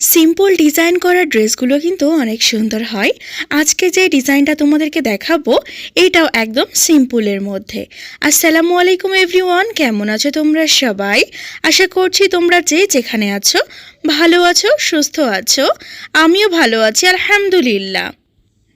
Simple design করা ড্রেসগুলো কিন্তু অনেক সুন্দর হয়। আজকে যে ডিজাইনটা তোমাদেরকে দেখাবো, এটাও একদম সিম্পলের মধ্যে। আসসালামু আলাইকুম এভরিওয়ান কেমন আছো তোমরা সবাই? আশা করছি তোমরা যে যেখানে আছো, ভালো আছো, সুস্থ আছো। আমিও ভালো আছি, আলহামদুলিল্লাহ।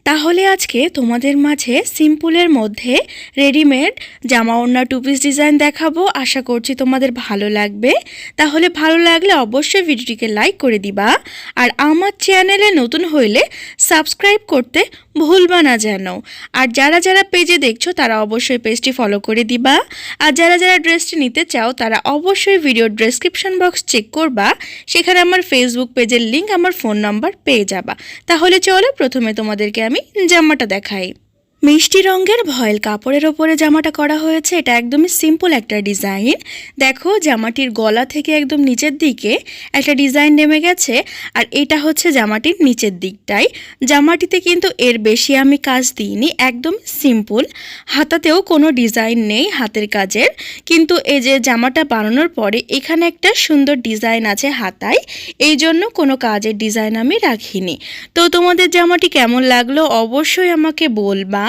তাহলে আজকে তোমাদের মাঝে সিম্পলের মধ্যে রেডিমেড জামা ওড়না টু পিস ডিজাইন দেখাবো। আশা করছি তোমাদের ভালো লাগবে। তাহলে ভালো লাগলে অবশ্যই ভিডিওটিকে লাইক করে দিবা। আর আমার চ্যানেলে নতুন হইলে সাবস্ক্রাইব করতে ভুলবা না যেন। আর যারা যারা পেজে দেখছ, তারা অবশ্যই পেজটি ফলো করে দিবা। আর যারা যারা ড্রেসটি নিতে চাও, তারা অবশ্যই ভিডিও ডেসক্রিপশন বক্স চেক করবা। সেখানে আমার ফেসবুক পেজের লিঙ্ক আমার ফোন নাম্বার পেয়ে যাবা। তাহলে চলো, প্রথমে তোমাদেরকে আমি জামাটা দেখাই। মিষ্টি রঙের ভয়েল কাপড়ের ওপরে জামাটা করা হয়েছে। এটা একদমই সিম্পল একটা ডিজাইন দেখো, জামাটির গলা থেকে একদম নিচের দিকে একটা ডিজাইন নেমে গেছে আর এটা হচ্ছে জামাটির নিচের দিকটাই। জামাটিতে কিন্তু এর বেশি আমি কাজ দিইনি, একদম সিম্পল হাতাতেও কোনো ডিজাইন নেই হাতের কাজের। কিন্তু এই যে জামাটা বানানোর পরে এখানে একটা সুন্দর ডিজাইন আছে হাতায়। এই জন্য কোনো কাজের ডিজাইন আমি রাখিনি। তো তোমাদের জামাটি কেমন লাগল অবশ্যই আমাকে বলবা।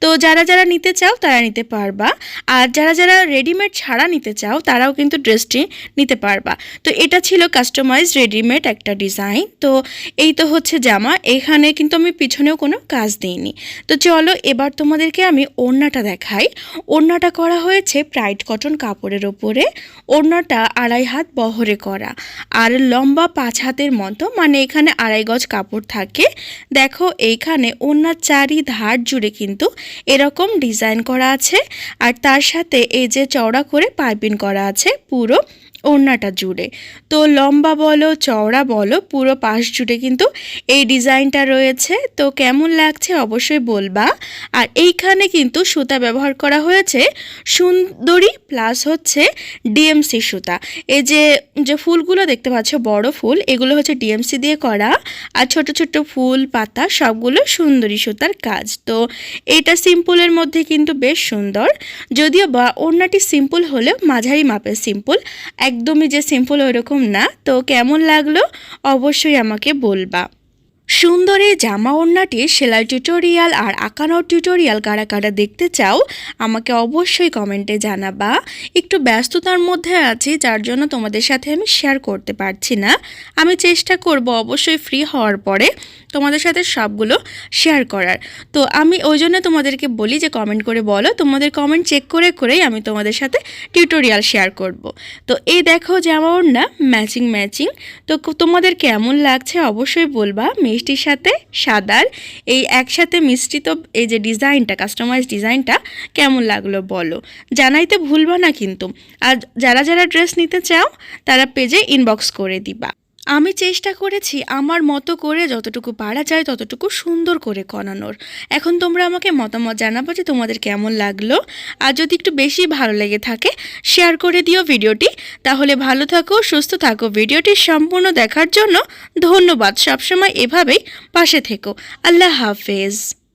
তো যারা যারা নিতে চাও তারা নিতে পারবা। আর যারা যারা রেডিমেড ছাড়া নিতে চাও তারাও কিন্তু ড্রেসটি নিতে পারবা। তো এটা ছিল কাস্টমাইজ রেডিমেড একটা ডিজাইন তো এই তো হচ্ছে জামা। এখানে কিন্তু আমি পিছনেও কোনো কাজ দিইনি। তো চলো এবার তোমাদেরকে আমি ওড়নাটা দেখাই। ওড়নাটা করা হয়েছে প্রাইড কটন কাপড়ের ওপরে। ওড়নাটা আড়াই হাত বহরে করা। আর লম্বা পাঁচ হাতের মতো মানে এখানে আড়াই গজ কাপড় থাকে। দেখো এইখানে ওড়নার চারি ধার জুড়ে কিন্তু এরকম ডিজাইন করা আছে। আর তার সাথে এই যে চওড়া করে পাইপিং করা আছে, পুরো ওড়নাটা জুড়ে। তো লম্বা বলো, চওড়া বলো, পুরো পাশ জুড়ে কিন্তু এই ডিজাইনটা রয়েছে। তো কেমন লাগছে অবশ্যই বলবা। আর এইখানে কিন্তু সুতা ব্যবহার করা হয়েছে সুন্দরী প্লাস হচ্ছে ডিএমসি সুতা। এই যে যে ফুলগুলো দেখতে পাচ্ছ, বড় ফুল, এগুলো হচ্ছে ডিএমসি দিয়ে করা। আর ছোট ছোট ফুল, পাতা, সবগুলো সুন্দরী সুতার কাজ। তো এটা সিম্পলের মধ্যে কিন্তু বেশ সুন্দর। যদিও বা ওড়নাটি সিম্পল হলেও মাঝারি মাপের সিম্পল। একদমই যে সিম্পল ওইরকম না। তো কেমন লাগল? অবশ্যই আমাকে বলবা। সুন্দর জামা ওড়নাটির সেলাই টিউটোরিয়াল আর আঁকানোর টিউটোরিয়াল কারা কারা দেখতে চাও, আমাকে অবশ্যই কমেন্টে জানাবা। একটু ব্যস্ততার মধ্যে আছি, যার জন্য তোমাদের সাথে আমি শেয়ার করতে পারছি না। আমি চেষ্টা করব অবশ্যই ফ্রি হওয়ার পরে তোমাদের সাথে সবগুলো শেয়ার করার। তো আমি ওই জন্য তোমাদেরকে বলি যে কমেন্ট করে বলো, তোমাদের কমেন্ট চেক করে করেই আমি তোমাদের সাথে টিউটোরিয়াল শেয়ার করব। তো এই দেখো জামা ওড়না ম্যাচিং ম্যাচিং তো তোমাদের কেমন লাগছে অবশ্যই বলবা মিষ্টির সাথে সাদার এই একসাথে মিশ্রিত এই যে ডিজাইনটা কাস্টমাইজ ডিজাইনটা কেমন লাগল বলো? জানাইতে ভুলবা না কিন্তু। আর যারা যারা ড্রেস নিতে চাও, তারা পেজে ইনবক্স করে দিবা। আমি চেষ্টা করেছি আমার মতো করে যতটুকু পারা যায় ততটুকু সুন্দর করে করানোর। এখন তোমরা আমাকে মতামত জানাব যে তোমাদের কেমন লাগল। আর যদি একটু বেশি ভালো লেগে থাকে শেয়ার করে দিও ভিডিওটি। তাহলে ভালো থাকো, সুস্থ থাকো। ভিডিওটি সম্পূর্ণ দেখার জন্য ধন্যবাদ। সবসময় এভাবেই পাশে থেকো। আল্লাহ হাফেজ।